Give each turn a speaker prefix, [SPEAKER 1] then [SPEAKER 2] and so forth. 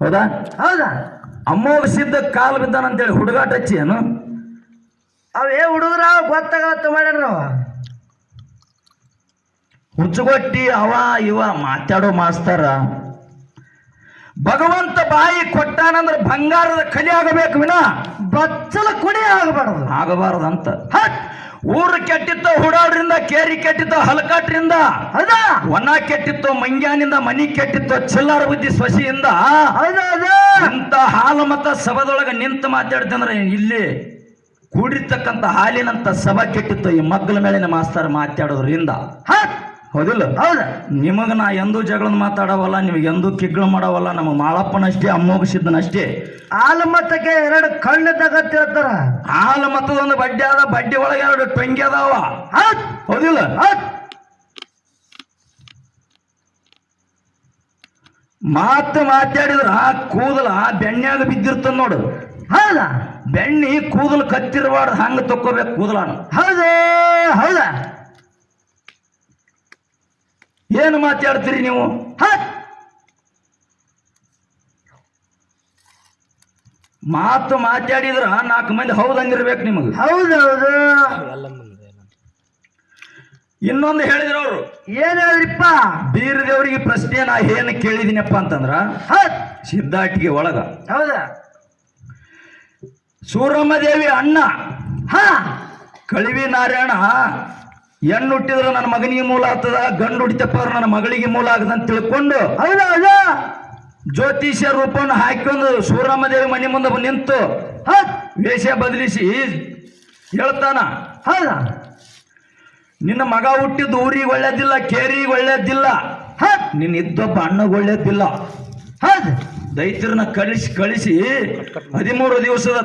[SPEAKER 1] ಹೌದಾ?
[SPEAKER 2] ಹೌದಾ?
[SPEAKER 1] ಅಮ್ಮೋಗಿಸಿದ್ದ ಸಿದ್ಧ ಕಾಲು ಬಿದ್ದಾನಂತೇಳಿ ಹುಡುಗಾಟ ಹಚ್ಚಿ ಏನು?
[SPEAKER 2] ಅವೇ ಹುಡುಗರ ಗೊತ್ತಾಗತ್ತ ಮಾಡ್ಯಾರ ಅವ
[SPEAKER 1] ಹುಚ್ಚುಗೊಟ್ಟಿ ಅವ ಇವ ಮಾತಾಡೋ ಮಾಸ್ತರ. ಭಗವಂತ ಬಾಯಿ ಕೊಟ್ಟಾನಂದ್ರೆ ಬಂಗಾರದ ಕಲಿ ಆಗಬೇಕು ವಿನ.
[SPEAKER 2] ಬಚ್ಚಲ ಕುಡಿ ಆಗಬಾರದು.
[SPEAKER 1] ಆಗಬಾರದಂತ
[SPEAKER 2] ಹಟ್
[SPEAKER 1] ಊರು ಕೆಟ್ಟಿತ್ತು ಹುಡಾಡ್ರಿಂದ ಕೇರಿ ಕೆಟ್ಟಿತ್ತು ಹಲಕಟ್ರಿಂದ.
[SPEAKER 2] ಅದ
[SPEAKER 1] ಒಣ ಕೆಟ್ಟಿತ್ತು ಮಂಗ್ಯಾನಿಂದ ಮನಿ ಕೆಟ್ಟಿತ್ತು ಚಿಲ್ಲರ ಬುದ್ಧಿ ಸ್ವಸಿಯಿಂದ
[SPEAKER 2] ಇಂತ
[SPEAKER 1] ಇಂಥ ಹಾಲು ಮತ ಸಭದೊಳಗೆ ನಿಂತು ಮಾತಾಡ್ತಂದ್ರೆ ಇಲ್ಲಿ ಕೂಡಿರ್ತಕ್ಕಂಥ ಹಾಲಿನಂತ ಸಭಾ ಕೆಟ್ಟಿತ್ತು ಈ ಮಗ್ಗಲ ಮೇಲೆ ಮಾಸ್ತರ್ ಮಾತಾಡೋದ್ರಿಂದ. ಹೌದಿಲ್ಲ?
[SPEAKER 2] ಹೌದ.
[SPEAKER 1] ನಿಮಗೆ ನಾ ಎಂದೂ ಜಗಳ ಮಾತಾಡವಲ್ಲ ನಿಮಗೆ ಎಂದೂ ಕಿಗ್ಳು ಮಾಡವಲ್ಲ ನಮ್ಮ ಮಾಳಪ್ಪನಷ್ಟೇ ಅಮ್ಮೋಗಿಸಿದ್ದನಷ್ಟೇ
[SPEAKER 2] ಹಾಲು ಮತ್ತಕ್ಕೆ ಎರಡು ಕಣ್ಣು ಹೇಳ್ತಾರ.
[SPEAKER 1] ಹಾಲು ಮತ್ತದೊಂದು ಬಡ್ಡಿ ಅದ ಬಡ್ಡಿ ಒಳಗೆ ಎರಡು ಟೊಂಗಿ ಅದಾವ. ಹೌದಿಲ್ಲ? ಮಾತು ಮಾತಾಡಿದ್ರ ಕೂದಲ ಬೆಣ್ಣೆಯಾಗ ಬಿದ್ದಿರ್ತದ ನೋಡು.
[SPEAKER 2] ಹೌದಾ.
[SPEAKER 1] ಬೆಣ್ಣಿ ಕೂದಲು ಕತ್ತಿರಬಾರ್ದು ಹಂಗ ತಕ್ಕೋಬೇಕು ಕೂದಲ
[SPEAKER 2] ಹೌದು ಹೌದಾ.
[SPEAKER 1] ಏನು ಮಾತಾಡ್ತೀರಿ ನೀವು? ಮಾತು ಮಾತಾಡಿದ್ರ ನಾಲ್ಕು ಮಂದಿ ಹೌದಂಗಿರ್ಬೇಕು ನಿಮಗೆ.
[SPEAKER 2] ಹೌದು ಹೌದು
[SPEAKER 1] ಇನ್ನೊಂದು ಹೇಳಿದ್ರು ಅವರು.
[SPEAKER 2] ಏನ್ ಹೇಳಿದ್ರಿಪ್ಪ
[SPEAKER 1] ಬೀರದೇವರಿಗೆ ಪ್ರಶ್ನೆ ನಾ ಏನು ಕೇಳಿದಿನಪ್ಪ ಅಂತಂದ್ರ ಸಿದ್ಧಾಟಿಗೆ ಒಳಗ.
[SPEAKER 2] ಹೌದಾ?
[SPEAKER 1] ಸೂರಮ್ಮ ದೇವಿ ಅಣ್ಣ.
[SPEAKER 2] ಹ?
[SPEAKER 1] ಕಳಿವಿ ನಾರಾಯಣ. ಹೆಣ್ಣು ಹುಟ್ಟಿದ್ರೆ ನನ್ನ ಮಗನಿಗೆ ಮೂಲ ಆಗ್ತದ ಗಂಡು ಹುಟ್ಟಿತಪ್ಪ ನನ್ನ ಮಗಳಿಗೆ ಮೂಲ ಆಗದ ಅಂತ ತಿಳ್ಕೊಂಡು
[SPEAKER 2] ಹೌದಾ ಹೌದಾ?
[SPEAKER 1] ಜ್ಯೋತಿಷ್ಯ ರೂಪವನ್ನು ಹಾಕೊಂಡು ಸೂರಮ್ಮ ದೇವಿ ಮನೆ ಮುಂದೆ ಬಂದು ನಿಂತು ವೇಷ ಬದಲಿಸಿ ಹೇಳ್ತಾನ.
[SPEAKER 2] ಹೌದಾ?
[SPEAKER 1] ನಿನ್ನ ಮಗ ಹುಟ್ಟಿದ್ದು ಊರಿಗೆ ಒಳ್ಳೇದಿಲ್ಲ ಕೇರಿಗೆ ಒಳ್ಳೇದಿಲ್ಲ. ನಿನ್ನ ಇದ್ದೊಬ್ಬ ಅಣ್ಣಗೆ ಒಳ್ಳೇದಿಲ್ಲ.
[SPEAKER 2] ಹೌದು.
[SPEAKER 1] ದೈತ್ಯರನ್ನ ಕಳಿಸಿ ಕಳಿಸಿ ಹದಿಮೂರು ದಿವಸದ